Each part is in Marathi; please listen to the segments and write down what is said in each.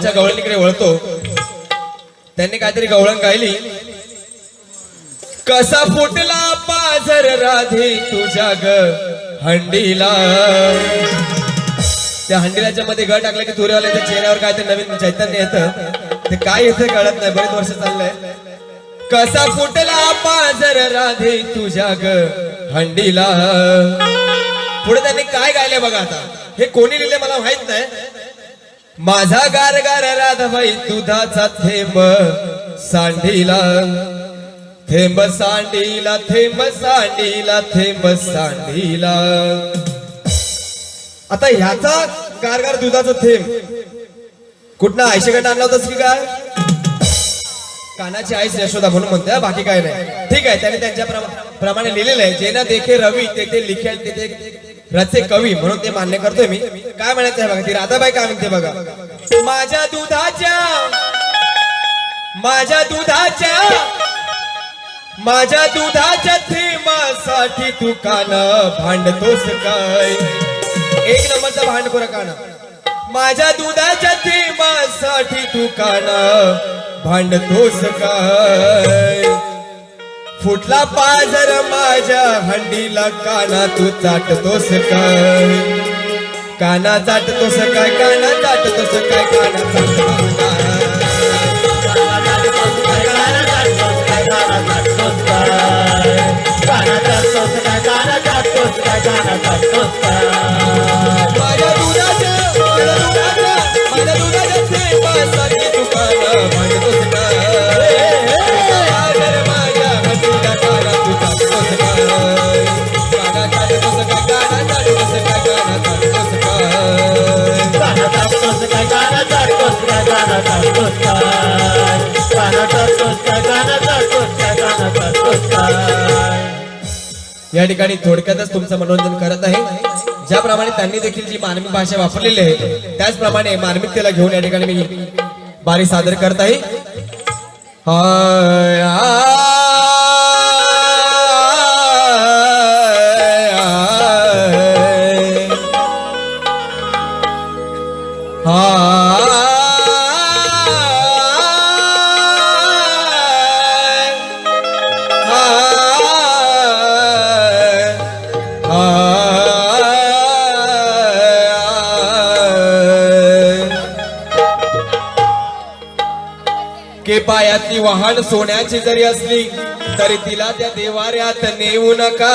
गवळणीकडे वळतो. त्यांनी काहीतरी गवळण गायली. कसा फुटला पाझर राधे तुझ्या ग हंडीला. त्या हंडीलाच्या मध्ये ग टाकलं की तुरेवाल्याच्या चेहऱ्यावर काय ते नवीन चैतन्य येतं. ते काय येतं कळत नाही बरेच वर्ष चाललंय. कसा फुटला पाझर राधे तुझ्या ग हंडीला. पुढे त्यांनी काय गायले बघा आता. हे कोणी लिहिले मला माहीत नाही. माझा गार गार राधाबाई दुधाचा थेंब. सांडीला थेंब सांडीला थेंब सांडीला थेंब सांडीला. आता ह्याचा गारगार दुधाचा थेंब. कुठनं? आयशेकडनं आणला होतास की काय? कानाची आईस यशोदा म्हणून म्हणते बाकी काय नाही. ठीक आहे त्यांनी त्यांच्या प्रमा- प्रमाणे लिहिलेलं आहे. जे ना देखे रवी ते ते लिखेल ते ते रचे कवी म्हणून ते मान्य करतोय मी. काय म्हणायचं आहे बघा ती राधाबाई काय म्हणते बघा. माझ्या दुधाच्या माझ्या दुधाच्या माझ्या दुधाच्या थेमासाठी तू कान भांडतोस काय? एक नंबरचा भांडखोर कान. माझ्या दुधाच्या थेमासाठी तू कान भांडतोस काय? फुटला पाजर माझ्या हंडीला काना तू चाटतोस काय? काना चाटतोस काय काना चाटतोस काय काना चाटतोस काय? माझ्या या ठिकाणी थोडक्यातच तुमचं मनोरंजन करत आहे. ज्याप्रमाणे त्यांनी देखील जी मानवी भाषा वापरलेली आहे त्याचप्रमाणे मार्मिकतेला घेऊन या ठिकाणी मी बारी सादर करत आहे. के पायातली वाहन सोन्याची जरी असली तरी तिला त्या देवाऱ्यात नेऊ नका.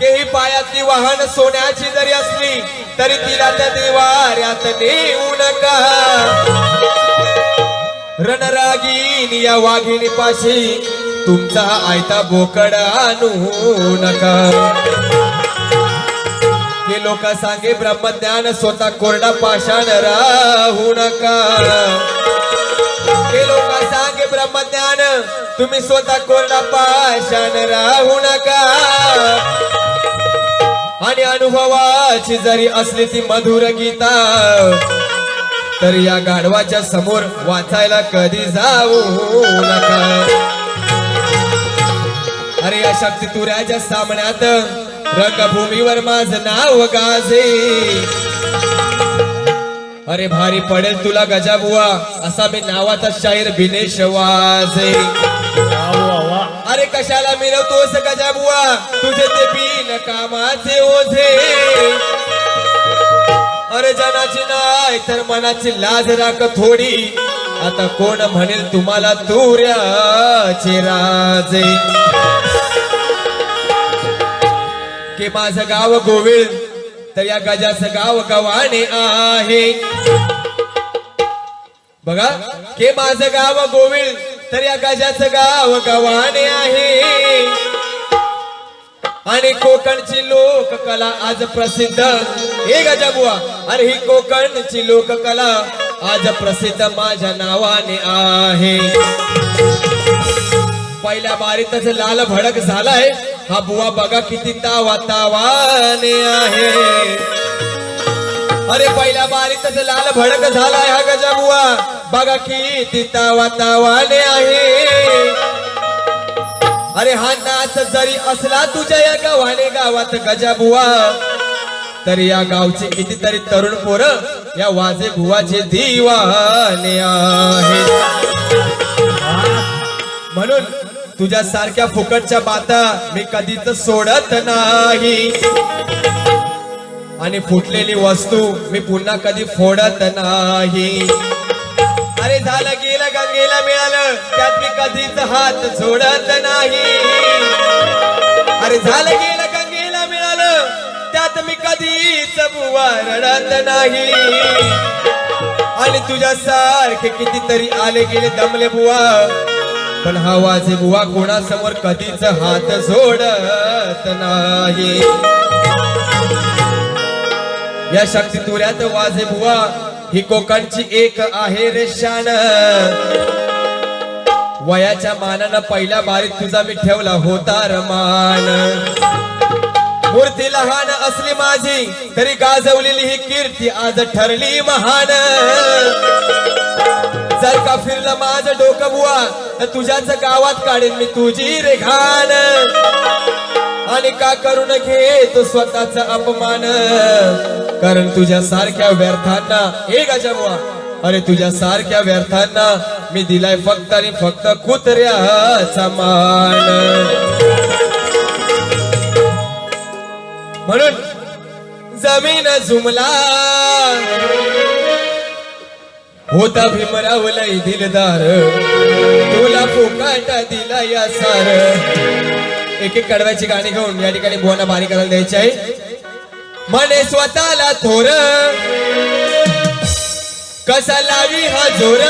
के ही पायातली वाहन सोन्याची जरी असली तरी तिला त्या देवाऱ्यात नेऊ नका. रणरागीन या वाघिणी पाशी तुमचा आयता बोकड आणू नका. हे लोक सांगे ब्रह्मज्ञान स्वतः कोरडा पाषाण राहू नका. हे लोक सांगे ब्रह्मज्ञान तुम्ही स्वतः कोरडा पाषाण राहू नका. आणि अनुभवाची जरी असली ती मधुर गीता तर या गाढवाच्या समोर वाचायला कधी जाऊ नका. अरे या शक्ती तुऱ्याच्या सामन्यात रंगभूमीवर माझं नाव गाजे. अरे भारी पडेल तुला गजाबुवा असा मी नावाचा शाहीर बिनेश वाजे. अरे कशाला मिरवतोस गजाबुवा तुझे ते बिन कामाचे ओझे. अरे जनाची नाय तर मनाची लाज राख थोडी. आता कोण म्हणेल तुम्हाला तुऱ्याचे राजे? के माझं गाव गोविळ तर या गजाचं गाव गव्हाणे आहे. बघा के माझं गाव गोविळ तर या गजाचं गाव गव्हाणे आहे. आणि कोकणची लोककला आज प्रसिद्ध. हे गजाबुवा अरे ही कोकणची लोककला आज प्रसिद्ध माझ्या नावाने आहे. पहिल्या बारीतच लाल भडक झालाय. हा बुवा बघा किती तावा तावाने आहे. अरे पहिल्या बारीतच लाल भडक झालाय हा गजा बुवा. बघा किती तावा तावाने आहे. अरे हा नाच जरी असला तुझ्या या गावाने गावात गजा बुवा. तरी या गावचे कितीतरी तरुण पोरं या वाजे बुवाचे दिवाने आहे म्हणून तुझ्या सारख्या फुकटच्या बाता मी कधीच सोडत नाही. आणि फुटलेली वस्तू मी पुन्हा कधी फोडत नाही. अरे झालं गेलं गंगेला मिळालं त्यात मी कधीच हात सोडत नाही. अरे झालं गेलं गंगेला मिळालं त्यात मी कधीच बुवा रडत नाही. आणि तुझ्या सारखे कितीतरी आले गेले दमले बुवा पण हा वाजे बुवा कोणासमोर कधीच हात जोडत नाही. या शक्ती तुऱ्यात वाजे बुवा ही कोकणची एक आहे रे शान. वयाच्या मानानं पहिल्या बारीत तुझा मी ठेवला होता रमान. मूर्ती लहान असली माझी तरी गाजवलेली ही कीर्ती आज ठरली महान. जर का फिरलं माझं डोकं बुवा तर तुझ्याच गावात काढेन मी तुझी रेखान आणि का करून घे तो स्वतःचा अपमान? कारण तुझ्या सारख्या व्यर्थांना हे गजामुआ अरे तुझ्या सारख्या व्यर्थांना मी दिलाय फक्त आणि फक्त कुत्र्याचा मान. म्हणून जमीन झुमला होता भीमराव दिलदार. तुला फुकाटा दिला या सार एक एक कडव्याची गाणी घेऊन या ठिकाणी बुवांना बारी करायला द्यायची आहे. मने स्वतःला थोर. कसा लावी हा जोर.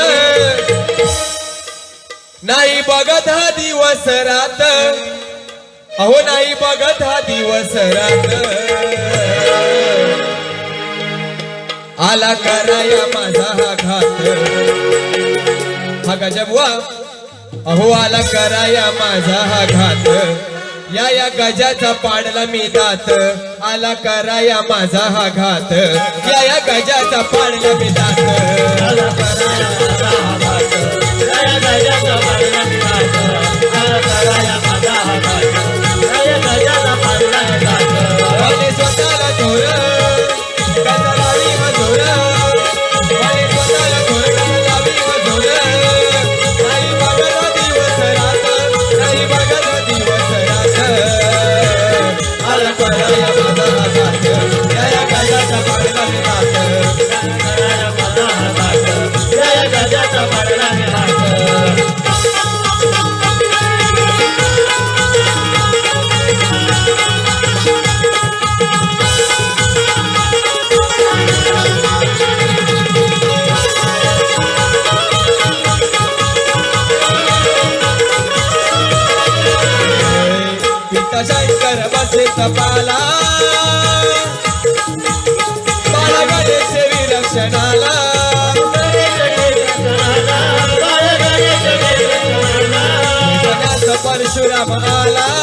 नाही बघत हा दिवस रात. अहो नाही बघत हा दिवस रात. आला कराया माझा हा घात हा गजबवा अहो आला कराया माझा हा घात या या गजाचा पाडला मी दात. आला कराया माझा हा घात या या गजाचा पाडला मी दात. वाले बसे पाला बाळा गणेश विरक्षणाला जगात परशुराम आला.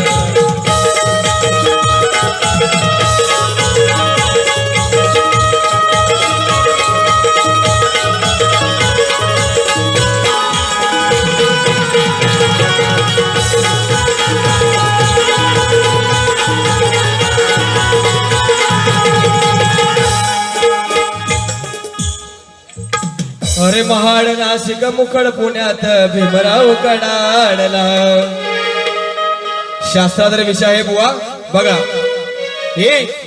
महाड नाशिक मुखड पुण्यात भीमराव कडाडला. शास्त्राचा विषय आहे बुवा. बघा. हे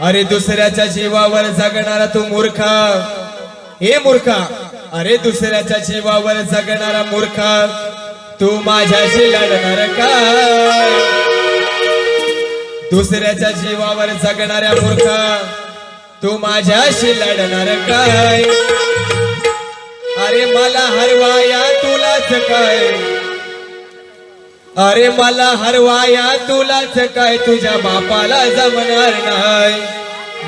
अरे दुसऱ्याच्या जीवावर जगणारा तू मूर्खा. हे मूर्खा. अरे दुसऱ्याच्या जीवावर जगणारा मूर्खा. तू माझ्याशी लढणार का? दुसऱ्याच्या जीवावर जगणाऱ्या मूर्खा. तू माझ्याशी लढणार काय? अरे मला हरवाया तुलाच काय? अरे मला हरवाया तुलाच काय? तुझ्या बापाला जमणार नाही.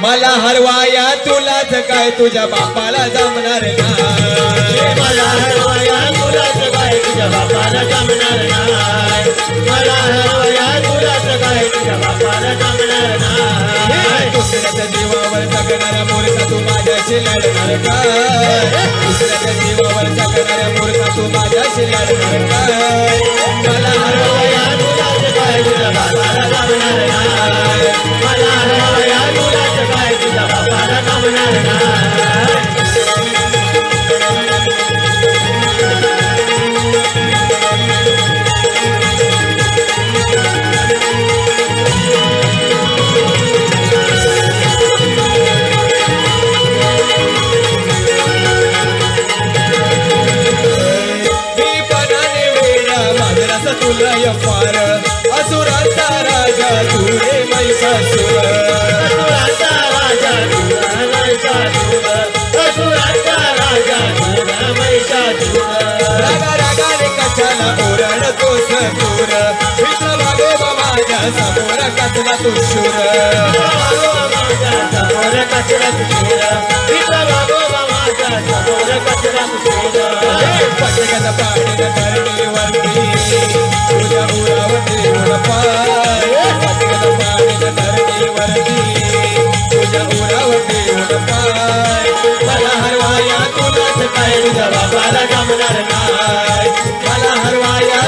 मला हरवाया तुलाच काय? तुझ्या बापाला जमणार नाही. मला हरवया तुलाच काय? तुझ्या बापाला जमणार नाही. मला हरवया तुलाच काय? तुझ्या बापाला जमणार नाही. दुसऱ्याच्या जीवावर जगणाऱ्या मूर्खा तू माझ्याशी लढणार काय दुसऱ्याच्या तू माझ्याशी लढणार काय यफार असुराचा राजा तू रे महिषासुर असुराचा राजा महिषासुर असुराचा राजा महिषासुर रागा रागाने कशाला ओरडतोस दूर. मित्र मागे माझ्यासमोर कसला तू शूर समोर कचरा तुझोर इथं बाबा माझ्यासमोर कचरा तुझोर पटकन पाणी धरणीवरती तुझ्या उरावरती उडपाय पटकन पाणी धरणीवरती तुझ्या उरावरती उडपाय मला हरवाया तुला सकाळी तुझा बाबाला जमणार नाही. मला हरवाया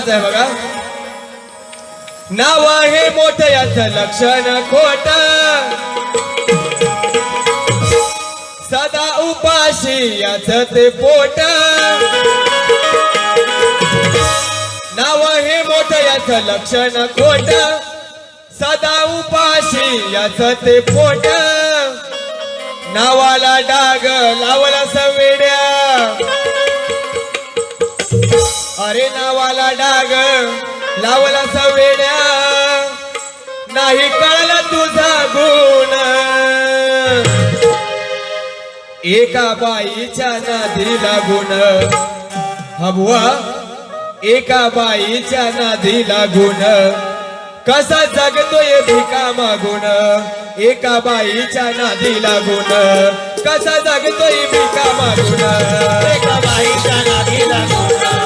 काय म्हणायचं आहे बघा. नाव आहे मोठ याच लक्षण खोट. सदा उपाशी याच ते पोट. नाव हे मोठ याच लक्षण खोट. सदा उपाशी याच ते पोट. नावाला डाग लावला सवेड्या. अरे नावाला डाग लावला सवेड्या. नाही कळला तुझा गुण. एका बाईच्या नादी लागून. हबवा एका बाईच्या नादी लागून. कसा जगतोय भिका मागून. एका बाईच्या नादी लागून. कसा जगतोय भिका मागून. एका बाईच्या नादी लागून.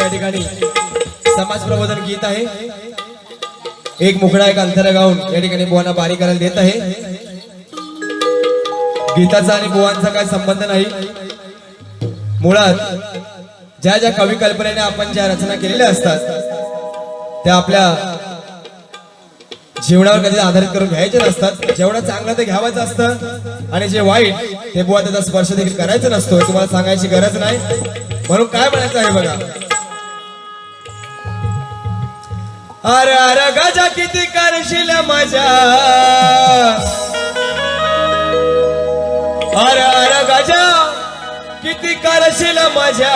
या ठिकाणी समाज प्रबोधन गीत आहे. एक मुखडा एक अंतरा गाऊन या ठिकाणी बुवांना बारी करायला देत आहे. गीताचा आणि बुवांचा काय संबंध नाही. मुळात ज्या ज्या कवी कल्पनेने आपण ज्या रचना केलेल्या असतात त्या आपल्या जीवनावर कधी आधारित करून घ्यायचे नसतात. जेवढं चांगलं ते घ्यावायचं असतं आणि जे वाईट ते बुवा त्याचा स्पर्श देखील करायचं नसतो तुम्हाला सांगायची गरज नाही. म्हणून काय म्हणायचं आहे बघा? अरे अरे गजा किती करशील मजा अरे अरे गजा किती करशील मजा